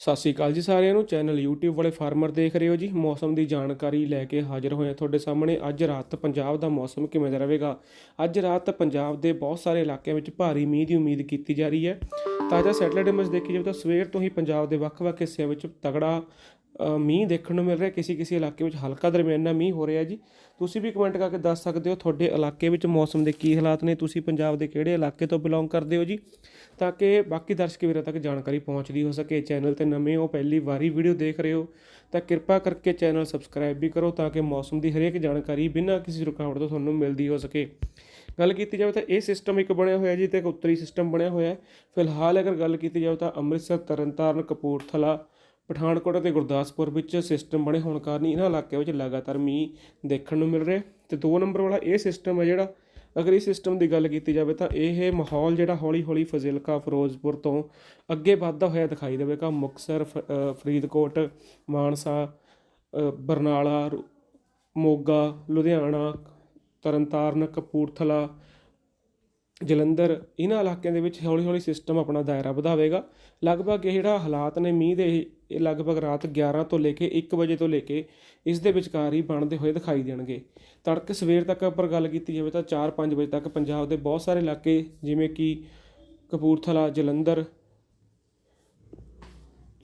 ਸਤਿ ਸ਼੍ਰੀ ਅਕਾਲ ਜੀ ਸਾਰਿਆਂ ਨੂੰ। ਚੈਨਲ YouTube ਵਾਲੇ ਫਾਰਮਰ ਦੇਖ ਰਹੇ ਹੋ ਜੀ। ਮੌਸਮ ਦੀ ਜਾਣਕਾਰੀ ਲੈ ਕੇ ਹਾਜ਼ਰ ਹੋਏ ਹਾਂ ਤੁਹਾਡੇ ਸਾਹਮਣੇ। ਅੱਜ ਰਾਤ ਪੰਜਾਬ ਦਾ ਮੌਸਮ ਕਿਵੇਂ ਦਾ ਰਹੇਗਾ? ਅੱਜ ਰਾਤ ਪੰਜਾਬ ਦੇ ਬਹੁਤ ਸਾਰੇ ਇਲਾਕਿਆਂ ਵਿੱਚ ਭਾਰੀ ਮੀਂਹ ਦੀ ਉਮੀਦ ਕੀਤੀ ਜਾ ਰਹੀ ਹੈ। ਤਾਜ਼ਾ ਸੈਟੇਲਾਈਟ ਇਮੇਜ ਦੇਖੀ ਜਾਵੇ ਤਾਂ ਸਵੇਰ ਤੋਂ ਹੀ ਪੰਜਾਬ ਦੇ ਵੱਖ-ਵੱਖ ਹਿੱਸਿਆਂ ਵਿੱਚ ਤਗੜਾ ਮੀਂਹ ਦੇਖਣ ਨੂੰ ਮਿਲ ਰਿਹਾ। ਕਿਸੇ ਕਿਸੇ ਇਲਾਕੇ ਵਿੱਚ ਹਲਕਾ ਦਰਮਿਆਨਾ ਮੀਂਹ ਹੋ ਰਿਹਾ ਜੀ। ਤੁਸੀਂ ਵੀ ਕਮੈਂਟ ਕਰਕੇ ਦੱਸ ਸਕਦੇ ਹੋ ਤੁਹਾਡੇ ਇਲਾਕੇ ਵਿੱਚ ਮੌਸਮ ਦੇ ਕੀ ਹਾਲਾਤ ਨੇ, ਤੁਸੀਂ ਪੰਜਾਬ ਦੇ ਕਿਹੜੇ ਇਲਾਕੇ ਤੋਂ ਬਿਲੋਂਗ ਕਰਦੇ ਹੋ ਜੀ? ਤਾਂ ਕਿ ਬਾਕੀ ਦਰਸ਼ਕ ਵੀਰਾਂ ਤੱਕ ਜਾਣਕਾਰੀ ਪਹੁੰਚਦੀ ਹੋ ਸਕੇ। ਚੈਨਲ ਤੇ ਨਵੇਂ ਹੋ, ਪਹਿਲੀ ਵਾਰੀ ਵੀਡੀਓ ਦੇਖ ਰਹੇ ਹੋ, ਤਾਂ ਕਿਰਪਾ ਕਰਕੇ ਚੈਨਲ ਸਬਸਕ੍ਰਾਈਬ ਵੀ ਕਰੋ ਤਾਂ ਕਿ ਮੌਸਮ ਦੀ ਹਰੇਕ ਜਾਣਕਾਰੀ ਬਿਨਾਂ ਕਿਸੇ ਰੁਕਾਵਟ ਤੋਂ ਤੁਹਾਨੂੰ ਮਿਲਦੀ ਹੋ ਸਕੇ। ਗੱਲ ਕੀਤੀ ਜਾਵੇ ਤਾਂ ਇਹ ਸਿਸਟਮ ਇੱਕ ਬਣਿਆ ਹੋਇਆ ਜੀ ਤੇ ਇੱਕ ਉੱਤਰੀ ਸਿਸਟਮ ਬਣਿਆ ਹੋਇਆ ਹੈ। ਫਿਲਹਾਲ ਅਗਰ ਗੱਲ ਕੀਤੀ ਜਾਵੇ ਤਾਂ ਅੰਮ੍ਰਿਤਸਰ, ਤਰਨਤਾਰਨ, ਕਪੂਰਥਲਾ, ਪਠਾਨਕੋਟ ਅਤੇ ਗੁਰਦਾਸਪੁਰ ਵਿੱਚ ਸਿਸਟਮ ਬਣੇ ਹੋਣ ਕਾਰਨ ਇਹਨਾਂ ਇਲਾਕਿਆਂ ਵਿੱਚ ਲਗਾਤਾਰ ਮੀਂਹ ਦੇਖਣ ਨੂੰ ਮਿਲ ਰਿਹਾ ਤੇ 2 ਨੰਬਰ ਵਾਲਾ ਇਹ ਸਿਸਟਮ ਹੈ ਜਿਹੜਾ, ਅਗਰ ਇਸ ਸਿਸਟਮ ਦੀ ਗੱਲ ਕੀਤੀ ਜਾਵੇ ਤਾਂ ਇਹ ਮਾਹੌਲ ਜਿਹੜਾ ਹੌਲੀ-ਹੌਲੀ ਫਜ਼ਿਲਕਾ, ਫਿਰੋਜ਼ਪੁਰ ਤੋਂ ਅੱਗੇ ਵੱਧਦਾ ਹੋਇਆ ਦਿਖਾਈ ਦੇਵੇਗਾ। ਮੁਕਤਸਰ, ਫ- ਫਰੀਦਕੋਟ, ਮਾਨਸਾ ਬਰਨਾਲਾ, ਰੁ- ਮੋਗਾ, ਲੁਧਿਆਣਾ ਤਰਨਤਾਰਨ, ਕਪੂਰਥਲਾ, ਜਲੰਧਰ, ਇਹਨਾਂ ਇਲਾਕਿਆਂ ਦੇ ਵਿੱਚ ਹੌਲੀ-ਹੌਲੀ ਸਿਸਟਮ ਆਪਣਾ ਦਾਇਰਾ ਵਧਾਵੇਗਾ। ਲਗਭਗ ਇਹ ਜਿਹੜਾ ਹਾਲਾਤ ਨੇ, ਮੀਂਹ ਦੇ ਇਹ ਲਗਭਗ ਰਾਤ 11 ਤੋਂ ਲੈ ਕੇ 1 ਵਜੇ ਤੋਂ ਲੈ ਕੇ ਇਸ ਦੇ ਵਿਚਕਾਰ ਹੀ ਬਣਦੇ ਹੋਏ ਦਿਖਾਈ ਦੇਣਗੇ। ਤੜਕੇ ਸਵੇਰ ਤੱਕ ਪਰ ਗੱਲ ਕੀਤੀ ਜਾਵੇ ਤਾਂ 4-5 ਵਜੇ ਤੱਕ ਪੰਜਾਬ ਦੇ ਬਹੁਤ ਸਾਰੇ ਇਲਾਕੇ, ਜਿਵੇਂ ਕਿ ਕਪੂਰਥਲਾ, ਜਲੰਧਰ,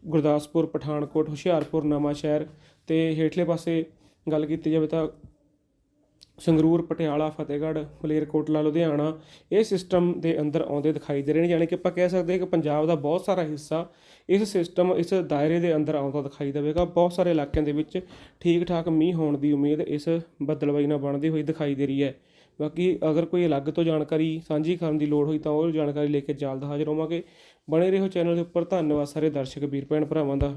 ਗੁਰਦਾਸਪੁਰ, ਪਠਾਨਕੋਟ, ਹੁਸ਼ਿਆਰਪੁਰ ਨਵਾਂ ਸ਼ਹਿਰ ਤੇ ਹੇਠਲੇ ਪਾਸੇ ਗੱਲ ਕੀਤੀ ਜਾਵੇ ਤਾਂ ਸੰਗਰੂਰ, ਪਟਿਆਲਾ, ਫਤਿਹਗੜ੍ਹ, ਮਲੇਰਕੋਟਲਾ, ਲੁਧਿਆਣਾ ਇਹ ਸਿਸਟਮ ਦੇ ਅੰਦਰ ਆਉਂਦੇ ਦਿਖਾਈ ਦੇ ਰਹੇ ਨੇ, ਯਾਨੀ ਕਿ ਆਪਾਂ ਕਹਿ ਸਕਦੇ ਹਾਂ ਕਿ ਪੰਜਾਬ ਦਾ ਬਹੁਤ ਸਾਰਾ ਹਿੱਸਾ ਇਸ ਸਿਸਟਮ ਇਸ ਦਾਇਰੇ ਦੇ ਅੰਦਰ ਆਉਂਦਾ ਦਿਖਾਈ ਦੇਵੇਗਾ। ਬਹੁਤ ਸਾਰੇ ਇਲਾਕਿਆਂ ਦੇ ਵਿੱਚ ਠੀਕ ਠਾਕ ਮੀਂਹ ਹੋਣ ਦੀ ਉਮੀਦ ਇਸ ਬੱਦਲਬਾਈ ਨਾਲ ਬਣਦੀ ਹੋਈ ਦਿਖਾਈ ਦੇ ਰਹੀ ਹੈ। ਬਾਕੀ ਅਗਰ ਕੋਈ ਅਲੱਗ ਤੋਂ ਜਾਣਕਾਰੀ ਸਾਂਝੀ ਕਰਨ ਦੀ ਲੋੜ ਹੋਈ ਤਾਂ ਉਹ ਜਾਣਕਾਰੀ ਲੈ ਕੇ ਜਲਦ ਹਾਜ਼ਰ ਹੋਵਾਂਗੇ। ਬਣੇ ਰਹੋ ਚੈਨਲ ਦੇ ਉੱਪਰ। ਧੰਨਵਾਦ ਸਾਰੇ ਦਰਸ਼ਕ, ਵੀਰ ਭੈਣ ਭਰਾਵਾਂ ਦਾ।